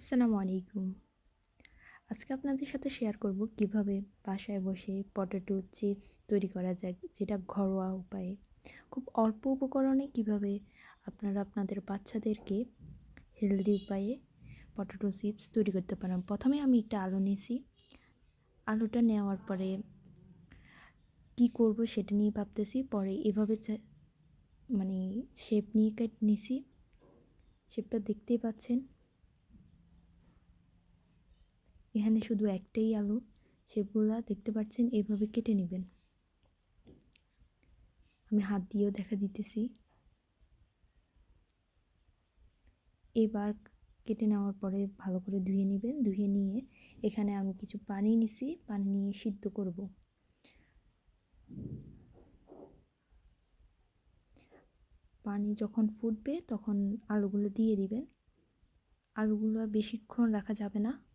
আসসালামু আলাইকুম। আজকে আপনাদের সাথে শেয়ার করব কীভাবে বাসায় বসে পটেটো চিপস তৈরি করা যায়, যেটা ঘরোয়া উপায়ে। খুব অল্প উপকরণে কীভাবে আপনারা আপনাদের বাচ্চাদেরকে হেলদি উপায়ে পটেটো চিপস তৈরি করতে পারেন। প্রথমে আমি একটা আলু নিয়েছি আলুটা নেওয়ার পরে কি করব সেটা নিয়ে ভাবতেছি। পরে এভাবে মানে শেপ নিয়ে কেটে, নিছি। শেপটা দেখতেই পাচ্ছেন। এখানে শুধু একটাই আলু, সেগুলা দেখতে পাচ্ছেন এইভাবে কেটে নেবেন। আমি হাত দিয়েও দেখা দিতেছি। এবার কেটে নেওয়ার পরে ভালো করে ধুয়ে নেবেন। ধুয়ে নিয়ে এখানে আমি কিছু পানি নিছি, পানি নিয়ে সিদ্ধ করব। পানি যখন ফুটবে তখন আলুগুলো দিয়ে দিবেন। আলুগুলো বেশিক্ষণ রাখা যাবে না।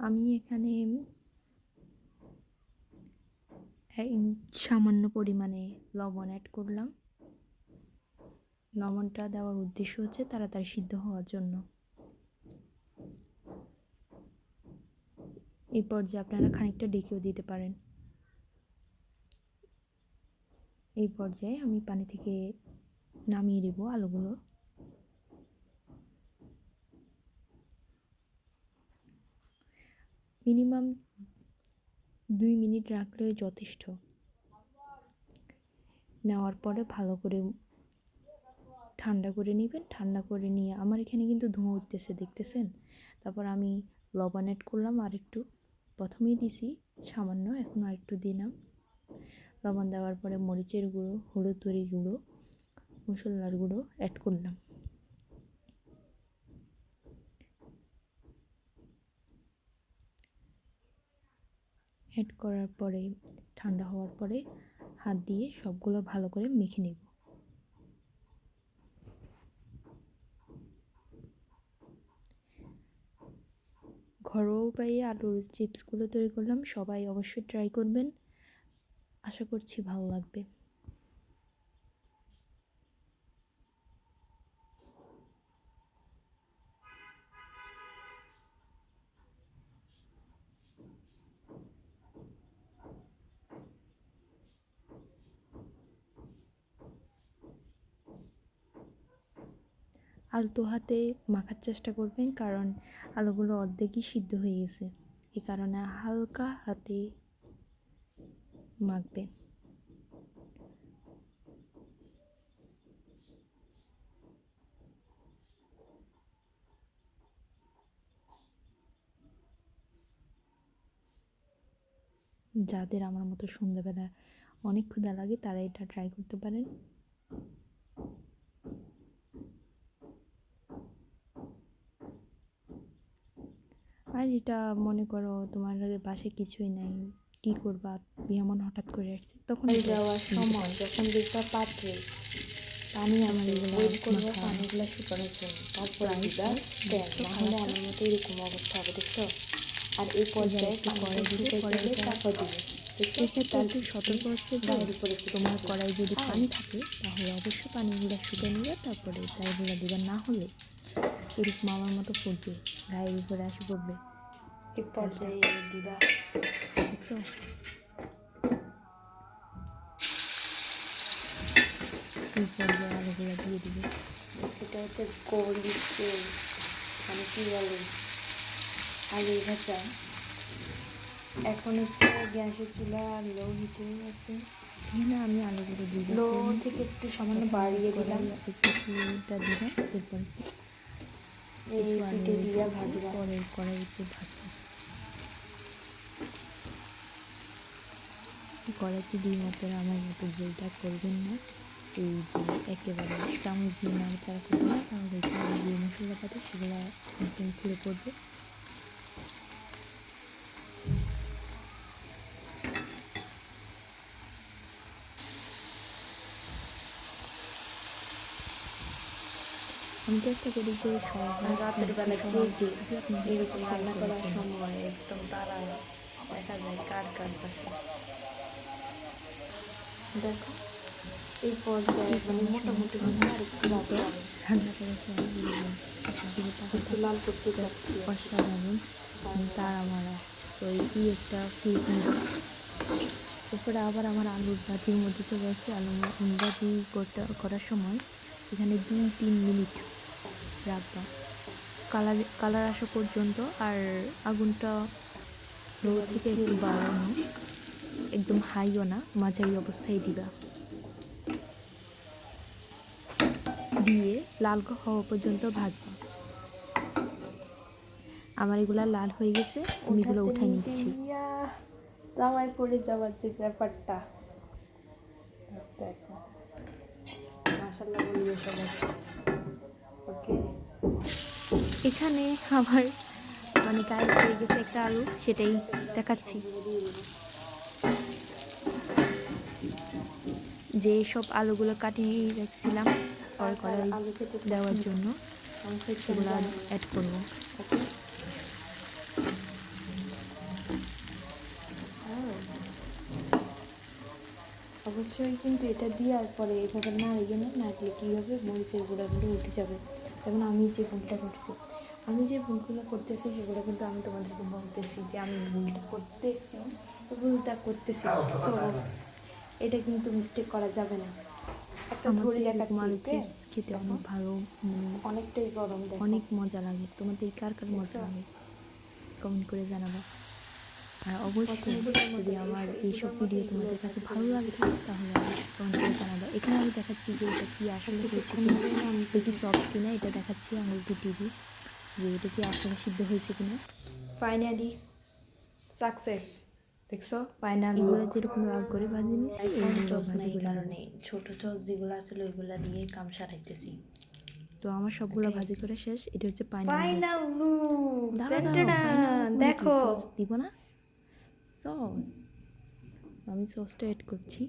আমি এখানে সামান্য পরিমাণে লবণ অ্যাড করলাম। লবণটা দেওয়ার উদ্দেশ্য হচ্ছে তাড়াতাড়ি সিদ্ধ হওয়ার জন্য। এই পর্যায়ে আপনারা খানিকটা ডেকেও দিতে পারেন। এই পর্যায়ে আমি পানি থেকে নামিয়ে দেবো আলুগুলো। মিনিমাম দুই মিনিট রাখলে যথেষ্ট। নেওয়ার পরে ভালো করে ঠান্ডা করে নেবেন, ঠান্ডা করে নিয়ে আমার এখানে কিন্তু ধোঁয়া উঠতেছে, দেখতেছেন? তারপর আমি লবণ অ্যাড করলাম, আর একটু প্রথমেই দিছি, সামান্য, এখন আর একটু দিলাম। লবণ দেওয়ার পরে মরিচের গুঁড়ো, হলুদ তরি গুঁড়ো, মশলার গুঁড়ো অ্যাড করলাম। অ্যাড করার পরে, ঠান্ডা হওয়ার পরে হাত দিয়ে সবগুলো ভালো করে মেখে নেব। ঘরোয়া উপায়ে আলুর চিপসগুলো তৈরি করলাম, সবাই অবশ্যই ট্রাই করবেন। আশা করছি ভালো লাগবে। আলতো হাতে মাখার চেষ্টা করবেন, কারণ আলুগুলো অর্ধেকই সিদ্ধ হয়ে গেছে। এ কারণে হালকা হাতে মাখবেন। যাদের আমার মতো সন্ধ্যাবেলা অনেক ক্ষুধা লাগে, তারা এটা ট্রাই করতে পারেন। আর এটা মনে করো তোমার বাসায় কিছুই নাই। কি করবা? এমন হঠাৎ করে আসছে। তখন যাওয়ার সময় যখন দেখবা পাত্রে আমি আমার ওয়েট করব পানিগুলো শুকানোর জন্য। তারপর আমি শেষ। দেন নাহলে আমার মতো এরকম অবস্থা হবে দেখছ? আর এই পর্যায়ে কড়াই দিবে, শুকিয়ে গেলে দিবে। সেক্ষেত্রে একটু সতর্ক হচ্ছে যে তোমার। কড়াই যদি। পানি থাকে তাহলে অবশ্যই পানিগুলো শুকে নিবে তারপরে গায়েগুলো দিবে। না হলে এরকম আমার মতো পড়বে গায়ের উপরে আসে পড়বে। এই পর্যায়ে দিবা? দেখছ এই পর্যায়ে আলুগুলো দিয়ে দিবে? সেটা হচ্ছে গোলিশ তেল মানে কি বলে? আলু ভাজা। এখন হচ্ছে গ্যাসের চুলা লো হিটে আছে। এখানে আমি আলুগুলো দিয়ে লো থেকে একটু সামান্য বাড়িয়ে দিলাম। কিছুটা দিলাম এরপর কিছু আলু দিয়ে ভাজবা পরে কড়াইতে ভাজবো কড়াইতে দুই মতের আমার মতো ভুলটা করবেন না। এই যে একেবারে চামচ দিয়ে নাড়াচাড়া করবে না তাহলে দিয়ে মশলা পাতে সেগুলো একদম খুলে পড়বে আমি চেষ্টা করি যে রাতের বেলা আপনি এরকম রান্না করার সময় একদম তারা দেখা যায় কার কার পাশে দেখো এই পর্যায়ে মানে মোটামুটি আর একটু রান্না লাল করতে যাচ্ছি অসাধারণ। তার আমার তো এই একটা এরপরে আবার আমার আলুর ভাজির মধ্যে চলে আসছে। আলু ভাজি করতে করার সময় এখানে দুই তিন মিনিট রাখবা কালার কালার আসা পর্যন্ত আর আগুনটা লো থেকে একটু বাড়ানো। একদম হাইও না মাঝারি অবস্থায় দিবা। দিয়ে লাল হওয়া পর্যন্ত ভাজবা। আমার এগুলা লাল হয়ে গেছে আমি এগুলো উঠাই নিচ্ছি। জামাই পড়ে যাওয়ার যে ব্যাপারটা। দেখো। মাসাল্লাহ বলিয়ে ওকে। এখানে আমার মানে গায়ে হয়ে গেছে একটা আলু সেটাই দেখাচ্ছি। যে সব আলুগুলো কাটিয়ে রাখছিলাম দেওয়ার জন্য সেগুলো অ্যাড করব ওকে অবশ্যই কিন্তু এটা দেওয়ার পরে এভাবে নাড়িয়ে না নাড়লে কী হবে? মরিচের গুঁড়াগুলো উঠে যাবে। যেমন আমি যে ভুলটা করছি আমি যে ভুলগুলো করতেছি সেগুলো কিন্তু আমি তোমাদেরকে বলতেছি যে আমি ভুলটা করতেছি ভুলটা করতেছি। তো এটা কিন্তু মিস্টেক করা যাবে না। একটা ধরে খেতে অনেক ভালো মানে অনেকটাই গরম অনেক মজা লাগে। তোমাদের কার কার মজা লাগে? কমেন্ট করে জানাবা। আর অবশ্যই যদি আমার এইসব ভিডিও তোমাদের কাছে ভালো লাগে তাহলে করে জানাবা। এখানে আমি দেখাচ্ছি যে এটা কি আসলে এটা কি সফট কিনা এটা দেখাচ্ছি আঙুল দিয়ে দিয়ে যে এটা কি আসলে সিদ্ধ হয়েছে কিনা। ফাইনালি সাকসেস দেখছ? ফাইনালি এগুলো যেরকম লাল করে ভাজি নিছি ভাজি কারণে ছোট টস যেগুলো আছে ওইগুলো দিয়ে কাম সারাইতেছি। তো আমার সবগুলো ভাজি করে শেষ এটা হচ্ছে pineapple নাকি? দেখো! দিব না? সস। আমি সসটা অ্যাড করছি।